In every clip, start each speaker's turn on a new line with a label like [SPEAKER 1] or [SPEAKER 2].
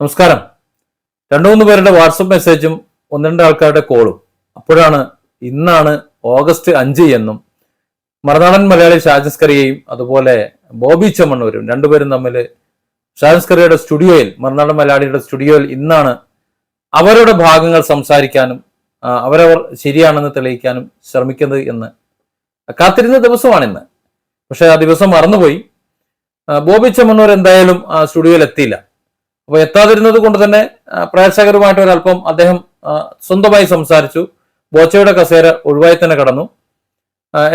[SPEAKER 1] നമസ്കാരം. രണ്ടു മൂന്ന് പേരുടെ വാട്സപ്പ് മെസ്സേജും ഒന്ന് രണ്ട് ആൾക്കാരുടെ കോളും. അപ്പോഴാണ് ഇന്നാണ് ഓഗസ്റ്റ് അഞ്ച് എന്നും മറുനാടൻ മലയാളി ഷാജസ്കറിയെയും അതുപോലെ ബോബി ചെമ്മണ്ണൂരും രണ്ടുപേരും തമ്മിൽ ഷാജസ്കറിയുടെ സ്റ്റുഡിയോയിൽ മറുനാടൻ മലയാളിയുടെ സ്റ്റുഡിയോയിൽ ഇന്നാണ് അവരുടെ ഭാഗങ്ങൾ സംസാരിക്കാനും അവരവർ ശരിയാണെന്ന് തെളിയിക്കാനും ശ്രമിക്കുന്നത് എന്ന്. കാത്തിരുന്ന ദിവസമാണ് ഇന്ന്. പക്ഷെ ആ ദിവസം മറന്നുപോയി. ബോബി ചെമ്മണ്ണൂർ എന്തായാലും ആ സ്റ്റുഡിയോയിൽ എത്തിയില്ല. അപ്പോൾ എത്താതിരുന്നത് കൊണ്ട് തന്നെ പ്രേക്ഷകരുമായിട്ട് ഒരല്പം അദ്ദേഹം സ്വന്തമായി സംസാരിച്ചു. ബോച്ചയുടെ കസേര ഒഴിവായി തന്നെ കടന്നു.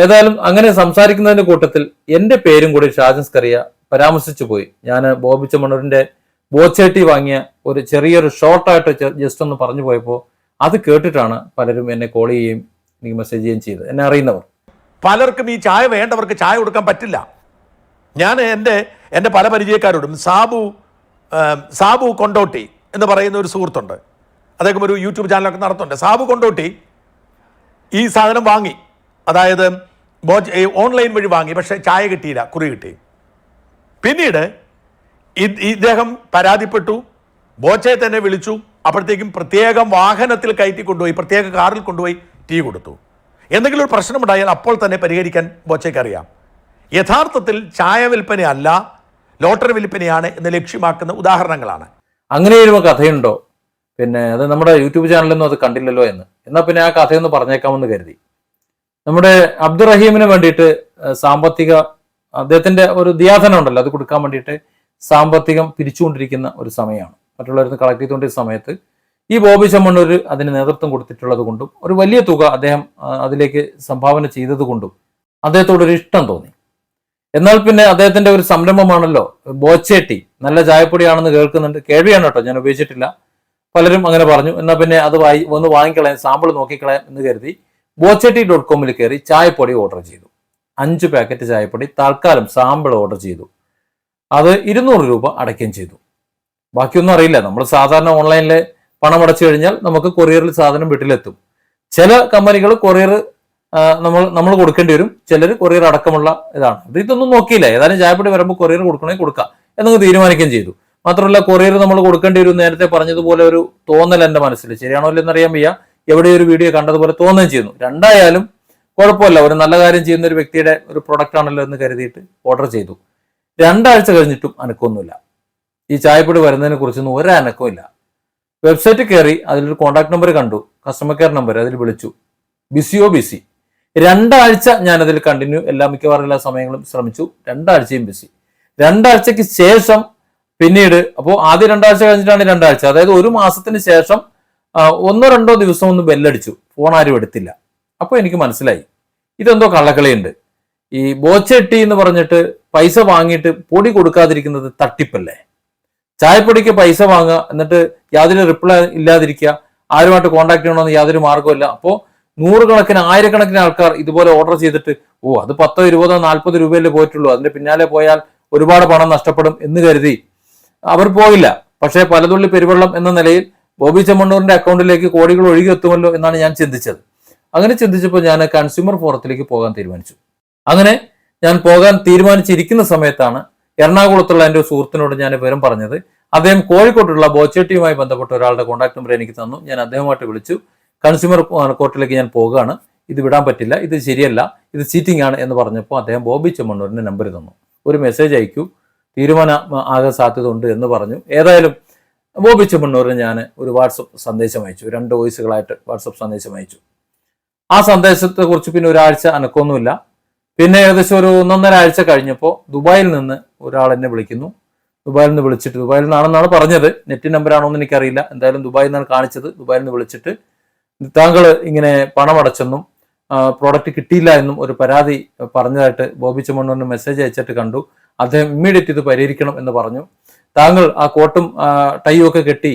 [SPEAKER 1] ഏതായാലും അങ്ങനെ സംസാരിക്കുന്നതിന്റെ കൂട്ടത്തിൽ എന്റെ പേരും കൂടി ഷാജൻസ് കറിയ പരാമർശിച്ചു പോയി. ഞാൻ ബോബിച്ച മണ്ണൂരിന്റെ ബോച്ചേട്ടി വാങ്ങിയ ഒരു ചെറിയൊരു ഷോർട്ടായിട്ട് ജസ്റ്റ് ഒന്ന് പറഞ്ഞു പോയപ്പോൾ അത് കേട്ടിട്ടാണ് പലരും എന്നെ കോൾ ചെയ്യുകയും എനിക്ക് മെസ്സേജ് ചെയ്യുകയും ചെയ്തത്. എന്നെ അറിയുന്നവർ.
[SPEAKER 2] പലർക്കും ഈ ചായ വേണ്ടവർക്ക് ചായ കൊടുക്കാൻ പറ്റില്ല. ഞാൻ എന്റെ എന്റെ പല പരിചയക്കാരോടും സാബു സാബു കൊണ്ടോട്ടി എന്ന് പറയുന്ന ഒരു സുഹൃത്തുണ്ട്. അദ്ദേഹം ഒരു യൂട്യൂബ് ചാനലൊക്കെ നടത്തുന്നുണ്ട്. സാബു കൊണ്ടോട്ടി ഈ സാധനം വാങ്ങി. അതായത് ഓൺലൈൻ വഴി വാങ്ങി. പക്ഷേ ചായ കിട്ടിയില്ല കുറി കിട്ടി. പിന്നീട് ഇദ്ദേഹം പരാതിപ്പെട്ടു. ബോച്ചയെ തന്നെ വിളിച്ചു. അപ്പോഴത്തേക്കും പ്രത്യേകം വാഹനത്തിൽ കയറ്റി കൊണ്ടുപോയി പ്രത്യേക കാറിൽ കൊണ്ടുപോയി ടീ കൊടുത്തു. എന്തെങ്കിലും ഒരു പ്രശ്നമുണ്ടായാൽ അപ്പോൾ തന്നെ പരിഹരിക്കാൻ ബോച്ചയ്ക്ക് അറിയാം. യഥാർത്ഥത്തിൽ ചായ വിൽപ്പനയല്ല ലോട്ടറി വിൽപ്പനയാണ് എന്ന് ലക്ഷ്യമാക്കുന്ന ഉദാഹരണങ്ങളാണ്.
[SPEAKER 1] അങ്ങനെ ഒരു കഥയുണ്ടോ? പിന്നെ അത് നമ്മുടെ യൂട്യൂബ് ചാനലൊന്നും അത് കണ്ടില്ലല്ലോ എന്ന്. എന്നാൽ പിന്നെ ആ കഥയൊന്ന് പറഞ്ഞേക്കാമെന്ന് കരുതി. നമ്മുടെ അബ്ദുറഹീമിന് വേണ്ടിയിട്ട് സാമ്പത്തിക അദ്ദേഹത്തിന്റെ ഒരു ദിയാധനം ഉണ്ടല്ലോ അത് കൊടുക്കാൻ വേണ്ടിയിട്ട് സാമ്പത്തികം പിരിച്ചുകൊണ്ടിരിക്കുന്ന ഒരു സമയമാണ്. മറ്റുള്ളവരുന്ന് കളക്ട് ചെയ്തുകൊണ്ടിരിക്കുന്ന സമയത്ത് ഈ ബോബി ചമ്മണ്ണൂർ അതിന് നേതൃത്വം കൊടുത്തിട്ടുള്ളത് കൊണ്ടും ഒരു വലിയ തുക അദ്ദേഹം അതിലേക്ക് സംഭാവന ചെയ്തത് കൊണ്ടും അദ്ദേഹത്തോടൊരു ഇഷ്ടം തോന്നി. എന്നാൽ പിന്നെ അദ്ദേഹത്തിന്റെ ഒരു സംരംഭമാണല്ലോ. ബോച്ചേട്ടി നല്ല ചായപ്പൊടിയാണെന്ന് കേൾക്കുന്നുണ്ട്. കേൾവിയാണ് കേട്ടോ ഞാൻ ഉപയോഗിച്ചിട്ടില്ല. പലരും അങ്ങനെ പറഞ്ഞു. എന്നാൽ പിന്നെ അത് വായി ഒന്ന് വാങ്ങിക്കളയാം സാമ്പിൾ നോക്കിക്കളയാം എന്ന് കരുതി ബോച്ചേട്ടി ഡോട്ട് കോമിൽ കയറി ചായപ്പൊടി ഓർഡർ ചെയ്തു. അഞ്ച് പാക്കറ്റ് ചായപ്പൊടി തൽക്കാലം സാമ്പിൾ ഓർഡർ ചെയ്തു. അത് ഇരുന്നൂറ് രൂപ അടയ്ക്കുകയും ചെയ്തു. ബാക്കിയൊന്നും അറിയില്ല. നമ്മൾ സാധാരണ ഓൺലൈനിൽ പണം അടച്ചു കഴിഞ്ഞാൽ നമുക്ക് കൊറിയറിൽ സാധനം വീട്ടിലെത്തും. ചില കമ്പനികൾ കൊറിയർ നമ്മൾ നമ്മൾ കൊടുക്കേണ്ടി വരും. ചിലർ കൊറിയർ അടക്കമുള്ള ഇതാണ്. ഇത് ഇതൊന്നും നോക്കിയില്ല. ഏതായാലും ചായപ്പൊടി വരുമ്പോൾ കൊറിയർ കൊടുക്കണമെങ്കിൽ കൊടുക്കാം. എന്നങ്ങ് തീരുമാനിക്കുകയും ചെയ്തു. മാത്രമല്ല കൊറിയർ നമ്മൾ കൊടുക്കേണ്ടി വരും നേരത്തെ പറഞ്ഞതുപോലെ ഒരു തോന്നൽ എന്റെ മനസ്സിൽ. ശരിയാണോ എന്നറിയാൻ വയ്യ. എവിടെ ഒരു വീഡിയോ കണ്ടതുപോലെ തോന്നുകയും ചെയ്യുന്നു. രണ്ടായാലും കുഴപ്പമില്ല. ഒരു നല്ല കാര്യം ചെയ്യുന്ന ഒരു വ്യക്തിയുടെ ഒരു പ്രൊഡക്റ്റ് ആണല്ലോ എന്ന് കരുതിയിട്ട് ഓർഡർ ചെയ്തു. രണ്ടാഴ്ച കഴിഞ്ഞിട്ടും അനക്കൊന്നുമില്ല. ഈ ചായപ്പൊടി വരുന്നതിനെ കുറിച്ചൊന്നും ഒരു അനക്കവും ഇല്ല. വെബ്സൈറ്റ് കയറി അതിലൊരു കോൺടാക്ട് നമ്പർ കണ്ടു. കസ്റ്റമർ കെയർ നമ്പർ അതിൽ വിളിച്ചു. ബിസിയോ ബിസി രണ്ടാഴ്ച ഞാനതിൽ കണ്ടിന്യൂ എല്ലാ മിക്കവാറും എല്ലാ സമയങ്ങളും ശ്രമിച്ചു. രണ്ടാഴ്ചയും ബിസി രണ്ടാഴ്ചക്ക് ശേഷം പിന്നീട് അപ്പോൾ ആദ്യ രണ്ടാഴ്ച കഴിഞ്ഞിട്ടാണ് രണ്ടാഴ്ച. അതായത് ഒരു മാസത്തിന് ശേഷം ഒന്നോ രണ്ടോ ദിവസം ഒന്ന് ബെല്ലടിച്ചു. ഫോൺ ആരും എടുത്തില്ല. അപ്പോൾ എനിക്ക് മനസ്സിലായി. ഇതെന്തോ കള്ളക്കളിയുണ്ട്. ഈ ബോച്ചെട്ടി എന്ന് പറഞ്ഞിട്ട് പൈസ വാങ്ങിയിട്ട് പൊടി കൊടുക്കാതിരിക്കുന്നത് തട്ടിപ്പല്ലേ? ചായപ്പൊടിക്ക് പൈസ വാങ്ങുക എന്നിട്ട് യാതൊരു റിപ്ലൈ ഇല്ലാതിരിക്കുക ആരുമായിട്ട് കോണ്ടാക്ട് ചെയ്യണമെന്ന് യാതൊരു മാർഗമില്ല അപ്പോൾ നൂറുകണക്കിന് ആയിരക്കണക്കിന് ആൾക്കാർ ഇതുപോലെ ഓർഡർ ചെയ്തിട്ട് ഓ അത് പത്തോ ഇരുപതോ നാൽപ്പത് രൂപയല്ലേ പോയിട്ടുള്ളൂ. അതിന്റെ പിന്നാലെ പോയാൽ ഒരുപാട് പണം നഷ്ടപ്പെടും എന്ന് കരുതി. അവർ പോയില്ല. പക്ഷേ പലതുള്ളി പെരുവെള്ളം എന്ന നിലയിൽ ബോബി ചെമ്മണ്ണൂരിന്റെ അക്കൗണ്ടിലേക്ക് കോടികൾ ഒഴുകിയെത്തുമല്ലോ എന്നാണ് ഞാൻ ചിന്തിച്ചത്. അങ്ങനെ ചിന്തിച്ചപ്പോൾ ഞാൻ കൺസ്യൂമർ ഫോറത്തിലേക്ക് പോകാൻ തീരുമാനിച്ചു. അങ്ങനെ ഞാൻ പോകാൻ തീരുമാനിച്ചിരിക്കുന്ന സമയത്താണ് എറണാകുളത്തുള്ള എന്റെ സുഹൃത്തിനോട് ഞാൻ വിവരം പറഞ്ഞത്. അദ്ദേഹം കോഴിക്കോട്ടുള്ള ബോച്ചേട്ടിയുമായി ബന്ധപ്പെട്ട ഒരാളുടെ കോൺടാക്ട് നമ്പർ എനിക്ക് തന്നു. ഞാൻ അദ്ദേഹമായിട്ട് വിളിച്ചു. കൺസ്യൂമർ കോർട്ടിലേക്ക് ഞാൻ പോകുകയാണ് ഇത് വിടാൻ പറ്റില്ല. ഇത് ശരിയല്ല. ഇത് ചീറ്റിംഗ് ആണ് എന്ന് പറഞ്ഞപ്പോൾ അദ്ദേഹം ബോബി ചെമ്മണ്ണൂരിന്റെ നമ്പർ തന്നു ഒരു മെസ്സേജ് അയക്കൂ തീരുമാനം ആകാൻ സാധ്യത ഉണ്ട് എന്ന് പറഞ്ഞു. ഏതായാലും ബോബി ചെമ്മണ്ണൂരിന് ഞാൻ ഒരു വാട്സപ്പ് സന്ദേശം അയച്ചു. രണ്ട് വോയിസുകളായിട്ട് വാട്സപ്പ് സന്ദേശം അയച്ചു. ആ സന്ദേശത്തെക്കുറിച്ച് പിന്നെ ഒരാഴ്ച അനക്കൊന്നുമില്ല പിന്നെ ഏകദേശം ഒരു ഒന്നൊന്നര ആഴ്ച കഴിഞ്ഞപ്പോൾ ദുബായിൽ നിന്ന് ഒരാൾ എന്നെ വിളിക്കുന്നു. ദുബായിൽ നിന്ന് വിളിച്ചിട്ട് ദുബായിൽ നിന്നാണെന്നാണ് പറഞ്ഞത്. നെറ്റ് നമ്പറാണോ എന്ന് എനിക്കറിയില്ല. എന്തായാലും ദുബായിൽ നിന്നാണ് കാണിച്ചത്. ദുബായിൽ നിന്ന് വിളിച്ചിട്ട് താങ്കൾ ഇങ്ങനെ പണമടച്ചെന്നും പ്രോഡക്റ്റ് കിട്ടിയില്ല എന്നും ഒരു പരാതി പറഞ്ഞതായിട്ട് ബോബി ചെമ്മണ്ണൂരിന് മെസ്സേജ് അയച്ചിട്ട് കണ്ടു. അദ്ദേഹം ഇമ്മീഡിയറ്റ് ഇത് പരിഹരിക്കണം എന്ന് പറഞ്ഞു. താങ്കൾ ആ കോട്ടും ടൈ ഒക്കെ കെട്ടി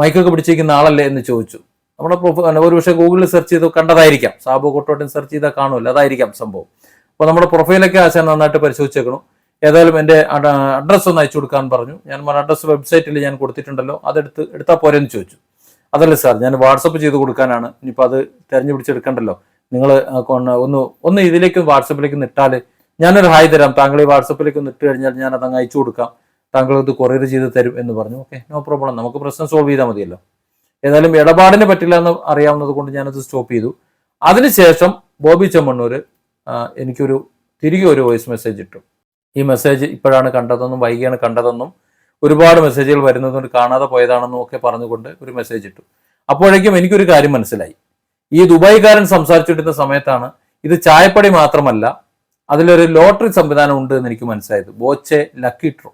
[SPEAKER 1] മൈക്കൊക്കെ പിടിച്ചിരിക്കുന്ന ആളല്ലേ എന്ന് ചോദിച്ചു. നമ്മുടെ ഒരുപക്ഷെ ഒരു പക്ഷേ ഗൂഗിളിൽ സെർച്ച് ചെയ്ത് കണ്ടതായിരിക്കാം. സാബു കോട്ടോട്ടിൻ സെർച്ച് ചെയ്താൽ കാണുമല്ലോ. അതായിരിക്കാം സംഭവം. അപ്പോൾ നമ്മുടെ പ്രൊഫൈലൊക്കെ ആശാൻ നന്നായിട്ട് പരിശോധിച്ചേക്കണം. ഏതായാലും എന്റെ അഡ്രസ്സ് ഒന്ന് അയച്ചു കൊടുക്കാൻ പറഞ്ഞു. ഞാൻ അഡ്രസ്സ് വെബ്സൈറ്റിൽ ഞാൻ കൊടുത്തിട്ടുണ്ടല്ലോ. അതെടുത്ത് എടുത്താൽ പോരെന്ന് ചോദിച്ചു. അതല്ല സാർ ഞാൻ വാട്സപ്പ് ചെയ്ത് കൊടുക്കാനാണ്. ഇനിയിപ്പോൾ അത് തെരഞ്ഞു പിടിച്ചെടുക്കണ്ടല്ലോ. നിങ്ങൾ ഒന്ന് ഒന്ന് ഇതിലേക്ക് വാട്സപ്പിലേക്ക് നിട്ടാൽ ഞാനൊരു ഹായ് തരാം. താങ്കൾ ഈ വാട്സപ്പിലേക്ക് ഒന്ന് ഇട്ട് കഴിഞ്ഞാൽ ഞാൻ അതങ്ങ് അയച്ചു കൊടുക്കാം. താങ്കൾ ഇത് കൊറിയർ ചെയ്ത് തരും എന്ന് പറഞ്ഞു. Okay no problem. നമുക്ക് പ്രശ്നം സോൾവ് ചെയ്താൽ മതിയല്ലോ. ഏതായാലും ഇടപാടിന് പറ്റില്ല എന്ന് അറിയാവുന്നത് കൊണ്ട് ഞാനത് സ്റ്റോപ്പ് ചെയ്തു. അതിനുശേഷം ബോബി ചെമ്മണ്ണൂർ എനിക്കൊരു തിരികെ ഒരു വോയിസ് മെസ്സേജ് ഇട്ടു. ഈ മെസ്സേജ് ഇപ്പോഴാണ് കണ്ടതെന്നും വൈകിയാണ് കണ്ടതെന്നും ഒരുപാട് മെസ്സേജുകൾ വരുന്നതുകൊണ്ട് കാണാതെ പോയതാണെന്നും ഒക്കെ പറഞ്ഞുകൊണ്ട് ഒരു മെസ്സേജ് ഇട്ടു. അപ്പോഴേക്കും എനിക്കൊരു കാര്യം മനസ്സിലായി. ഈ ദുബായ്ക്കാരൻ സംസാരിച്ചിട്ടിരുന്ന സമയത്താണ് ഇത് ചായപ്പടി മാത്രമല്ല അതിലൊരു ലോട്ടറി സംവിധാനം ഉണ്ട് എന്ന് എനിക്ക് മനസ്സിലായത്. Boche lucky draw.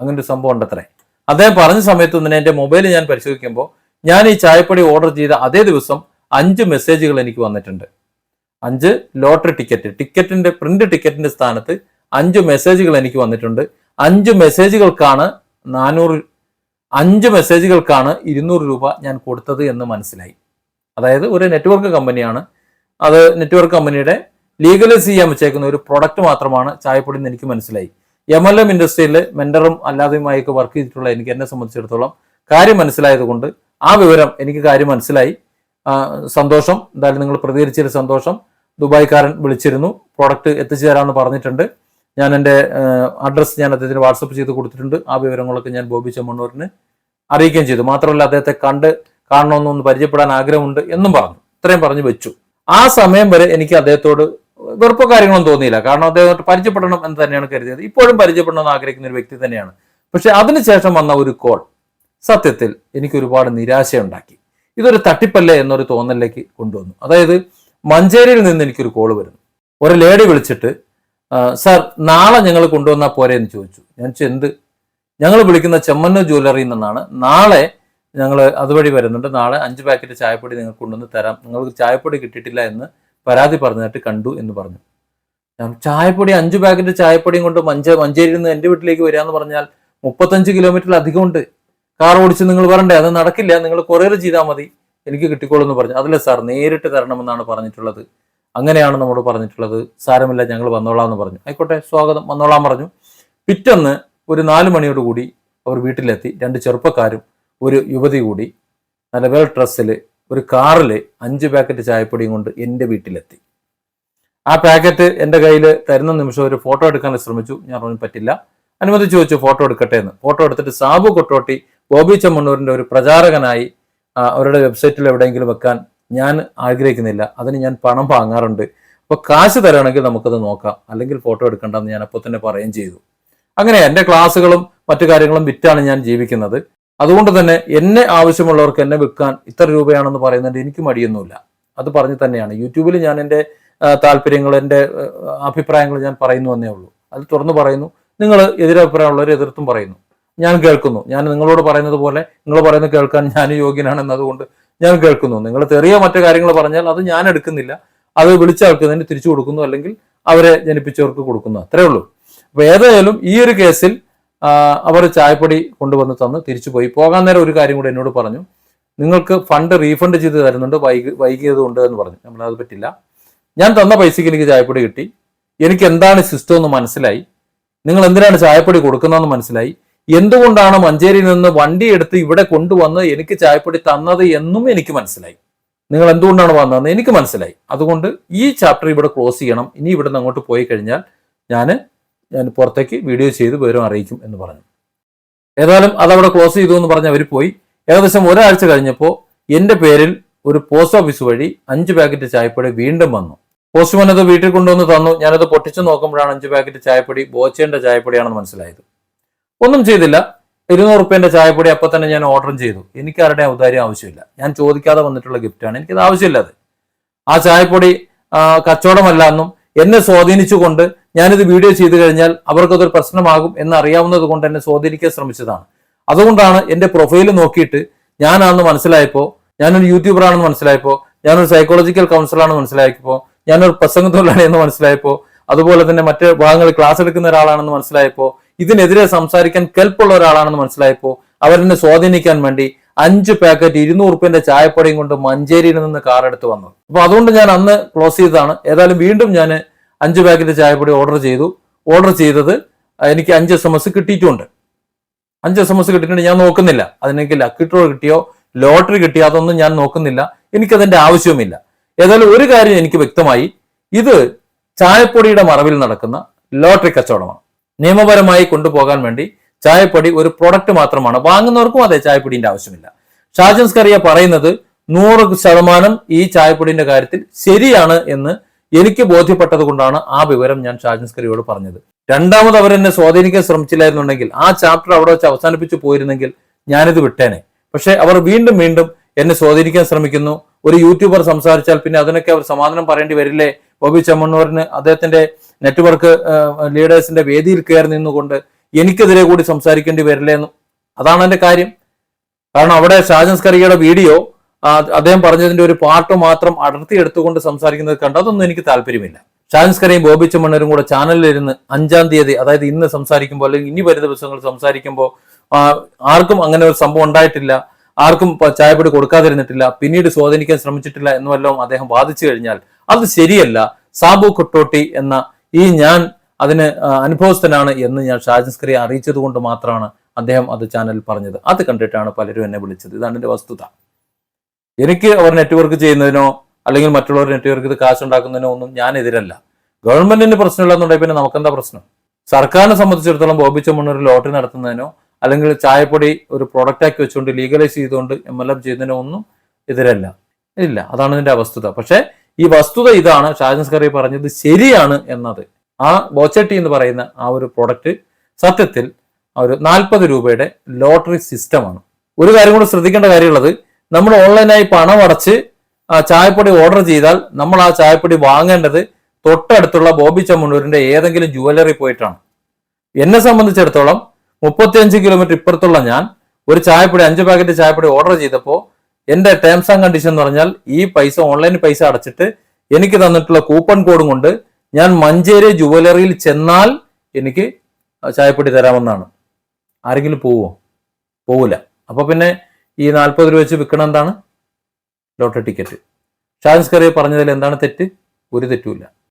[SPEAKER 1] അങ്ങനെ ഒരു സംഭവം ഉണ്ടത്രേ. അദ്ദേഹം പറഞ്ഞ സമയത്ത് തന്നെ എന്റെ മൊബൈൽ ഞാൻ പരിശോധിക്കുമ്പോൾ ഞാൻ ഈ ചായപ്പൊടി ഓർഡർ ചെയ്ത അതേ ദിവസം അഞ്ച് മെസ്സേജുകൾ എനിക്ക് വന്നിട്ടുണ്ട്. അഞ്ച് ലോട്ടറി ടിക്കറ്റ്. ടിക്കറ്റിന്റെ പ്രിന്റ് ടിക്കറ്റിന്റെ സ്ഥാനത്ത് അഞ്ച് മെസ്സേജുകൾ എനിക്ക് വന്നിട്ടുണ്ട്. അഞ്ച് മെസ്സേജുകൾക്കാണ് നാനൂറ് അഞ്ച് മെസ്സേജുകൾക്കാണ് ഇരുന്നൂറ് രൂപ ഞാൻ കൊടുത്തത് എന്ന് മനസ്സിലായി. അതായത് ഒരു നെറ്റ്വർക്ക് കമ്പനിയാണ് അത് നെറ്റ്വർക്ക് കമ്പനിയുടെ ലീഗലൈസ് ചെയ്യാൻ വെച്ചേക്കുന്ന ഒരു പ്രൊഡക്റ്റ് മാത്രമാണ് ചായപ്പൊടി എന്ന് എനിക്ക് മനസ്സിലായി. എം എൽ എം ഇൻഡസ്ട്രിയിൽ മെന്ററും അല്ലാതെയുമായൊക്കെ വർക്ക് ചെയ്തിട്ടുള്ള എനിക്ക് എന്നെ സംബന്ധിച്ചിടത്തോളം കാര്യം മനസ്സിലായതുകൊണ്ട് ആ വിവരം എനിക്ക് കാര്യം മനസ്സിലായി. സന്തോഷം. എന്തായാലും നിങ്ങൾ പ്രതികരിച്ചതിൽ സന്തോഷം. ദുബായ്ക്കാരൻ വിളിച്ചിരുന്നു. പ്രോഡക്റ്റ് എത്തിച്ചു തരാമെന്ന് പറഞ്ഞിട്ടുണ്ട്. ഞാൻ എന്റെ അഡ്രസ്സ് ഞാൻ അദ്ദേഹത്തിന് വാട്സപ്പ് ചെയ്ത് കൊടുത്തിട്ടുണ്ട്. ആ വിവരങ്ങളൊക്കെ ഞാൻ ബോബി ചെമ്മണ്ണൂരിന് അറിയിക്കുകയും ചെയ്തു. മാത്രമല്ല അദ്ദേഹത്തെ കണ്ട് കാണണമെന്നൊന്ന് പരിചയപ്പെടാൻ ആഗ്രഹമുണ്ട് എന്നും പറഞ്ഞു. ഇത്രയും പറഞ്ഞു വെച്ചു. ആ സമയം വരെ എനിക്ക് അദ്ദേഹത്തോട് വെറുപ്പോ കാര്യങ്ങളൊന്നും തോന്നിയില്ല. കാരണം അദ്ദേഹത്തോട് പരിചയപ്പെടണം എന്ന് തന്നെയാണ് കരുതിയത്. ഇപ്പോഴും പരിചയപ്പെടണം എന്ന് ആഗ്രഹിക്കുന്ന ഒരു വ്യക്തി തന്നെയാണ്. പക്ഷെ അതിനുശേഷം വന്ന ഒരു കോൾ സത്യത്തിൽ എനിക്ക് ഒരുപാട് നിരാശയുണ്ടാക്കി. ഇതൊരു തട്ടിപ്പല്ലേ എന്നൊരു തോന്നലിലേക്ക് കൊണ്ടുവന്നു. അതായത് മഞ്ചേരിയിൽ നിന്ന് എനിക്കൊരു കോൾ വരുന്നു. ഒരു ലേഡി വിളിച്ചിട്ട് "ആ, സാർ നാളെ ഞങ്ങൾ കൊണ്ടുവന്നാൽ പോരെ എന്ന് ചോദിച്ചു. ഞാൻ ചെന്ത് ഞങ്ങൾ വിളിക്കുന്ന ചെമ്മന്ന ജ്വല്ലറിയിൽ നിന്നാണ്. നാളെ ഞങ്ങൾ അതുവഴി വരുന്നുണ്ട്. നാളെ അഞ്ച് പാക്കറ്റ് ചായപ്പൊടി നിങ്ങൾക്ക് കൊണ്ടുവന്ന് തരാം. നിങ്ങൾക്ക് ചായപ്പൊടി കിട്ടിയിട്ടില്ല എന്ന് പരാതി പറഞ്ഞിട്ട് കണ്ടു എന്ന് പറഞ്ഞു. ചായപ്പൊടി അഞ്ച് പാക്കറ്റ് ചായപ്പൊടിയും കൊണ്ട് മഞ്ച മഞ്ചേരിയിൽ നിന്ന് എന്റെ വീട്ടിലേക്ക് വരിക പറഞ്ഞാൽ മുപ്പത്തഞ്ച് കിലോമീറ്ററിൽ അധികം ഉണ്ട് കാർ ഓടിച്ച് നിങ്ങൾ വരണ്ടേ? അത് നടക്കില്ല. നിങ്ങൾ കൊറിയർ ചെയ്താൽ മതി. എനിക്ക് കിട്ടിക്കോളൂ എന്ന് പറഞ്ഞു. അതല്ല സാർ നേരിട്ട് തരണമെന്നാണ് പറഞ്ഞിട്ടുള്ളത്. അങ്ങനെയാണ് നമ്മോട് പറഞ്ഞിട്ടുള്ളത്. സാരമില്ല ഞങ്ങൾ വന്നോളാം എന്ന് പറഞ്ഞു. ആയിക്കോട്ടെ സ്വാഗതം. വന്നോളാം പറഞ്ഞു. പിറ്റന്ന് ഒരു നാല് മണിയോട് കൂടി അവർ വീട്ടിലെത്തി. രണ്ട് ചെറുപ്പക്കാരും ഒരു യുവതി കൂടി നല്ല വെൽ ഡ്രസ്സിൽ ഒരു കാറിൽ അഞ്ച് പാക്കറ്റ് ചായപ്പൊടിയും കൊണ്ട് എന്റെ വീട്ടിലെത്തി. ആ പാക്കറ്റ് എന്റെ കയ്യിൽ തരുന്ന നിമിഷം ഒരു ഫോട്ടോ എടുക്കാൻ ശ്രമിച്ചു. ഞാൻ പറഞ്ഞു പറ്റില്ല. അനുവദിച്ചു വെച്ചു ഫോട്ടോ എടുക്കട്ടെ എന്ന്. ഫോട്ടോ എടുത്തിട്ട് സാബു കൊട്ടോട്ടി ബോബി ചെമ്മണ്ണൂരിന്റെ ഒരു പ്രചാരകനായി അവരുടെ വെബ്സൈറ്റിൽ എവിടെയെങ്കിലും വെക്കാൻ ഞാൻ ആഗ്രഹിക്കുന്നില്ല അതിന് ഞാൻ പണം വാങ്ങാറുണ്ട്. അപ്പോൾ കാശ് തരാണെങ്കിൽ നമുക്കത് നോക്കാം. അല്ലെങ്കിൽ ഫോട്ടോ എടുക്കണ്ടെന്ന് ഞാൻ അപ്പോൾ തന്നെ പറയുകയും ചെയ്തു. അങ്ങനെ എന്റെ ക്ലാസ്സുകളും മറ്റു കാര്യങ്ങളും വിറ്റാണ് ഞാൻ ജീവിക്കുന്നത്. അതുകൊണ്ട് തന്നെ എന്നെ ആവശ്യമുള്ളവർക്ക് എന്നെ വിൽക്കാൻ ഇത്ര രൂപയാണെന്ന് പറയുന്നത് എനിക്ക് മടിയൊന്നുമില്ല. അത് പറഞ്ഞു തന്നെയാണ്. യൂട്യൂബിൽ ഞാൻ എന്റെ താല്പര്യങ്ങൾ എന്റെ അഭിപ്രായങ്ങൾ ഞാൻ പറയുന്നു എന്നേ ഉള്ളൂ. അത് തുറന്നു പറയുന്നു. നിങ്ങൾ എതിരഭിപ്രായമുള്ളവർ എതിർത്തും പറയുന്നു. ഞാൻ കേൾക്കുന്നു. ഞാൻ നിങ്ങളോട് പറയുന്നത് പോലെ നിങ്ങൾ പറയുന്നത് കേൾക്കാൻ ഞാൻ യോഗ്യനാണ് എന്നതുകൊണ്ട് ഞാൻ കേൾക്കുന്നു. നിങ്ങൾ തെറിയോ മറ്റു കാര്യങ്ങൾ പറഞ്ഞാൽ അത് ഞാൻ എടുക്കുന്നില്ല. അത് വിളിച്ച ആൾക്ക് തന്നെ തിരിച്ചു കൊടുക്കുന്നു അല്ലെങ്കിൽ അവരെ ജനിപ്പിച്ചവർക്ക് കൊടുക്കുന്നു. അത്രേ ഉള്ളൂ. അപ്പൊ ഏതായാലും ഈ ഒരു കേസിൽ അവർ ചായപ്പൊടി കൊണ്ടുവന്ന് തന്ന് തിരിച്ചു പോയി. പോകാൻ നേരം ഒരു കാര്യം കൂടി എന്നോട് പറഞ്ഞു. നിങ്ങൾക്ക് ഫണ്ട് റീഫണ്ട് ചെയ്ത് തരുന്നുണ്ട് വൈകി വൈകിയത് എന്ന് പറഞ്ഞു. നമ്മൾ അത് പറ്റില്ല. ഞാൻ തന്ന പൈസയ്ക്ക് എനിക്ക് ചായപ്പൊടി കിട്ടി. എനിക്ക് എന്താണ് സിസ്റ്റം എന്ന് മനസ്സിലായി. നിങ്ങൾ എന്തിനാണ് ചായപ്പൊടി കൊടുക്കുന്നതെന്ന് മനസ്സിലായി. എന്തുകൊണ്ടാണ് മഞ്ചേരിയിൽ നിന്ന് വണ്ടി എടുത്ത് ഇവിടെ കൊണ്ടുവന്ന് എനിക്ക് ചായപ്പൊടി തന്നത് എന്നും എനിക്ക് മനസ്സിലായി. നിങ്ങൾ എന്തുകൊണ്ടാണ് വന്നതെന്ന് എനിക്ക് മനസ്സിലായി. അതുകൊണ്ട് ഈ ചാപ്റ്റർ ഇവിടെ ക്ലോസ് ചെയ്യണം. ഇനി ഇവിടെ അങ്ങോട്ട് പോയി കഴിഞ്ഞാൽ ഞാൻ ഞാൻ പുറത്തേക്ക് വീഡിയോ ചെയ്ത് വിവരം അറിയിക്കും എന്ന് പറഞ്ഞു. ഏതായാലും അതവിടെ ക്ലോസ് ചെയ്തു എന്ന് പറഞ്ഞ് അവർ പോയി. ഏകദേശം ഒരാഴ്ച കഴിഞ്ഞപ്പോൾ എന്റെ പേരിൽ ഒരു പോസ്റ്റ് ഓഫീസ് വഴി അഞ്ച് പാക്കറ്റ് ചായപ്പൊടി വീണ്ടും വന്നു. പോസ്റ്റ്മാൻ അത് വീട്ടിൽ കൊണ്ടുവന്ന് തന്നു. ഞാനത് പൊട്ടിച്ചു നോക്കുമ്പോഴാണ് അഞ്ച് പാക്കറ്റ് ചായപ്പൊടി ബോച്ചേന്റെ ചായപ്പൊടിയാണെന്ന് മനസ്സിലായത്. ഒന്നും ചെയ്തില്ല. ഇരുന്നൂറ് റുപ്യന്റെ ചായപ്പൊടി അപ്പൊ തന്നെ ഞാൻ ഓർഡറും ചെയ്തു. എനിക്ക് ആരുടെ ഔദാര്യം ആവശ്യമില്ല. ഞാൻ ചോദിക്കാതെ വന്നിട്ടുള്ള ഗിഫ്റ്റാണ് എനിക്കത് ആവശ്യമില്ല അത്. ആ ചായപ്പൊടി കച്ചവടമല്ല എന്നും എന്നെ സ്വാധീനിച്ചുകൊണ്ട് ഞാനിത് വീഡിയോ ചെയ്തു കഴിഞ്ഞാൽ അവർക്കതൊരു പ്രശ്നമാകും എന്ന് അറിയാവുന്നത് കൊണ്ട് എന്നെ സ്വാധീനിക്കാൻ ശ്രമിച്ചതാണ്. അതുകൊണ്ടാണ് എന്റെ പ്രൊഫൈൽ നോക്കിയിട്ട് ഞാനാണെന്ന് മനസ്സിലായപ്പോൾ ഞാനൊരു യൂട്യൂബറാണെന്ന് മനസ്സിലായപ്പോൾ ഞാനൊരു സൈക്കോളജിക്കൽ കൗൺസിലറാണെന്ന് മനസ്സിലായപ്പോൾ ഞാനൊരു പ്രസംഗ തൊഴിലാളിയെന്ന് മനസ്സിലായപ്പോൾ അതുപോലെ തന്നെ മറ്റു ഭാഗങ്ങളിൽ ക്ലാസ് എടുക്കുന്ന ഒരാളാണെന്ന് മനസ്സിലായപ്പോൾ ഇതിനെതിരെ സംസാരിക്കാൻ കെൽപ്പുള്ള ഒരാളാണെന്ന് മനസ്സിലായപ്പോൾ അവരെന്നെ സ്വാധീനിക്കാൻ വേണ്ടി അഞ്ച് പാക്കറ്റ് ഇരുന്നൂറ് റുപ്യന്റെ ചായപ്പൊടിയും കൊണ്ട് മഞ്ചേരിയിൽ നിന്ന് കാർ എടുത്ത് വന്നു. അപ്പൊ അതുകൊണ്ട് ഞാൻ അന്ന് ക്ലോസ് ചെയ്തതാണ്. ഏതായാലും വീണ്ടും ഞാൻ അഞ്ച് പാക്കറ്റ് ചായപ്പൊടി ഓർഡർ ചെയ്തു. ഓർഡർ ചെയ്തത് എനിക്ക് അഞ്ച് എസ് എം എസ് കിട്ടിയിട്ടുണ്ട്. അഞ്ച് എസ് എം എസ് കിട്ടിയിട്ടുണ്ട്. ഞാൻ നോക്കുന്നില്ല. അതിനെനിക്ക് ലക്കിട്രോ കിട്ടിയോ ലോട്ടറി കിട്ടിയോ അതൊന്നും ഞാൻ നോക്കുന്നില്ല. എനിക്കതിന്റെ ആവശ്യവുമില്ല. ഏതായാലും ഒരു കാര്യം എനിക്ക് വ്യക്തമായി. ഇത് ചായപ്പൊടിയുടെ മറവിൽ നടക്കുന്ന ലോട്ടറി കച്ചവടമാണ്. നിയമപരമായി കൊണ്ടുപോകാൻ വേണ്ടി ചായപ്പൊടി ഒരു പ്രൊഡക്റ്റ് മാത്രമാണ്. വാങ്ങുന്നവർക്കും അതെ ചായപ്പൊടിന്റെ ആവശ്യമില്ല. ഷാജൻസ് കറിയ പറയുന്നത് നൂറ് ശതമാനം ഈ ചായപ്പൊടിന്റെ കാര്യത്തിൽ ശരിയാണ് എന്ന് എനിക്ക് ബോധ്യപ്പെട്ടത് കൊണ്ടാണ് ആ വിവരം ഞാൻ ഷാജൻസ് കറിയോട് പറഞ്ഞത്. രണ്ടാമത് അവർ എന്നെ സ്വാധീനിക്കാൻ ശ്രമിച്ചില്ലായിരുന്നുണ്ടെങ്കിൽ ആ ചാപ്റ്റർ അവിടെ വെച്ച് അവസാനിപ്പിച്ചു പോയിരുന്നെങ്കിൽ ഞാനിത് വിട്ടേനെ. പക്ഷെ അവർ വീണ്ടും വീണ്ടും എന്നെ സ്വാധീനിക്കാൻ ശ്രമിക്കുന്നു. ഒരു യൂട്യൂബർ സംസാരിച്ചാൽ പിന്നെ അതിനൊക്കെ അവർ സമാധാനം പറയേണ്ടി വരില്ലേ? ബോബി ചെമ്മണ്ണൂരിന് അദ്ദേഹത്തിന്റെ നെറ്റ്വർക്ക് ലീഡേഴ്സിന്റെ വേദിയിൽ കയറി നിന്നുകൊണ്ട് എനിക്കെതിരെ കൂടി സംസാരിക്കേണ്ടി വരില്ലേ എന്നും അതാണ് എന്റെ കാര്യം. കാരണം അവിടെ ഷാജൻ സ്കറിയുടെ വീഡിയോ അദ്ദേഹം പറഞ്ഞതിന്റെ ഒരു പാർട്ട് മാത്രം അടർത്തി എടുത്തുകൊണ്ട് സംസാരിക്കുന്നത് കണ്ട അതൊന്നും എനിക്ക് താല്പര്യമില്ല. ഷാജൻ സ്കറിയും ബോബി ചെമ്മണ്ണൂരും കൂടെ ചാനലിലിരുന്ന് അഞ്ചാം തീയതി അതായത് ഇന്ന് സംസാരിക്കുമ്പോൾ അല്ലെങ്കിൽ ഇനി വരുന്ന ദിവസങ്ങൾ സംസാരിക്കുമ്പോൾ ആർക്കും അങ്ങനെ ഒരു സംഭവം ഉണ്ടായിട്ടില്ല. ആർക്കും ചായപ്പൊടി കൊടുക്കാതിരുന്നിട്ടില്ല. പിന്നീട് സ്വാധീനിക്കാൻ ശ്രമിച്ചിട്ടില്ല എന്നുമെല്ലാം അദ്ദേഹം വാദിച്ചു കഴിഞ്ഞാൽ അത് ശരിയല്ല. സാബു കൊട്ടോട്ടി എന്ന ഈ ഞാൻ അതിന് അനുഭവസ്ഥനാണ് എന്ന് ഞാൻ ഷാജൻസ്കറിയെ അറിയിച്ചത് കൊണ്ട് മാത്രമാണ് അദ്ദേഹം അത് ചാനലിൽ പറഞ്ഞത്. അത് കണ്ടിട്ടാണ് പലരും എന്നെ വിളിച്ചത്. ഇതാണ് എന്റെ വസ്തുത. എനിക്ക് അവർ നെറ്റ്വർക്ക് ചെയ്യുന്നതിനോ അല്ലെങ്കിൽ മറ്റുള്ളവർ നെറ്റ്വർക്ക് ഇത് കാശ് ഉണ്ടാക്കുന്നതിനോ ഒന്നും ഞാൻ എതിരല്ല. ഗവൺമെന്റിന് പ്രശ്നമില്ലെന്നുണ്ടെങ്കിൽ പിന്നെ നമുക്കെന്താ പ്രശ്നം? സർക്കാരിനെ സംബന്ധിച്ചിടത്തോളം ബോബിച്ച ചെമ്മണ്ണൂർ ലോട്ടറി നടത്തുന്നതിനോ അല്ലെങ്കിൽ ചായപ്പൊടി ഒരു പ്രൊഡക്റ്റ് ആക്കി വെച്ചുകൊണ്ട് ലീഗലൈസ് ചെയ്തുകൊണ്ട് എം എൽ എം ചെയ്യുന്നതിനോ ഒന്നും എതിരല്ല. ഇല്ല അതാണ് ഇതിന്റെ അവസ്ഥ പക്ഷെ ഈ വസ്തുത ഇതാണ് ഷാജൻസ് കറി പറഞ്ഞത് ശരിയാണ് എന്നത്. ആ ബോച്ചട്ടി എന്ന് പറയുന്ന ആ ഒരു പ്രൊഡക്റ്റ് സത്യത്തിൽ ഒരു നാൽപ്പത് രൂപയുടെ ലോട്ടറി സിസ്റ്റമാണ് ഒരു കാര്യം കൂടി ശ്രദ്ധിക്കേണ്ട കാര്യമുള്ളത് നമ്മൾ ഓൺലൈനായി പണം അടച്ച് ആ ചായപ്പൊടി ഓർഡർ ചെയ്താൽ നമ്മൾ ആ ചായപ്പൊടി വാങ്ങേണ്ടത് തൊട്ടടുത്തുള്ള ബോബി ചമ്മണ്ണൂരിന്റെ ഏതെങ്കിലും ജുവലറി പോയിട്ടാണ്. എന്നെ സംബന്ധിച്ചിടത്തോളം മുപ്പത്തിയഞ്ച് കിലോമീറ്റർ ഇപ്പുറത്തുള്ള ഞാൻ ഒരു ചായപ്പൊടി അഞ്ച് പാക്കറ്റ് ചായപ്പൊടി ഓർഡർ ചെയ്തപ്പോൾ എന്റെ ടേംസ് ആൻഡ് കണ്ടീഷൻ എന്ന് പറഞ്ഞാൽ ഈ പൈസ ഓൺലൈൻ പൈസ അടച്ചിട്ട് എനിക്ക് തന്നിട്ടുള്ള കൂപ്പൺ കോഡും കൊണ്ട് ഞാൻ മഞ്ചേരി ജുവലറിയിൽ ചെന്നാൽ എനിക്ക് ചായപ്പൊടി തരാമെന്നാണ്. ആരെങ്കിലും പോവോ? പോവില്ല. അപ്പോൾ പിന്നെ ഈ നാൽപ്പത് രൂപ വെച്ച് വിൽക്കണം എന്താണ്? ലോട്ടറി ടിക്കറ്റ് ഷാൻസ് കറിയെ പറഞ്ഞതിൽ എന്താണ് തെറ്റ്? ഒരു തെറ്റുമില്ല.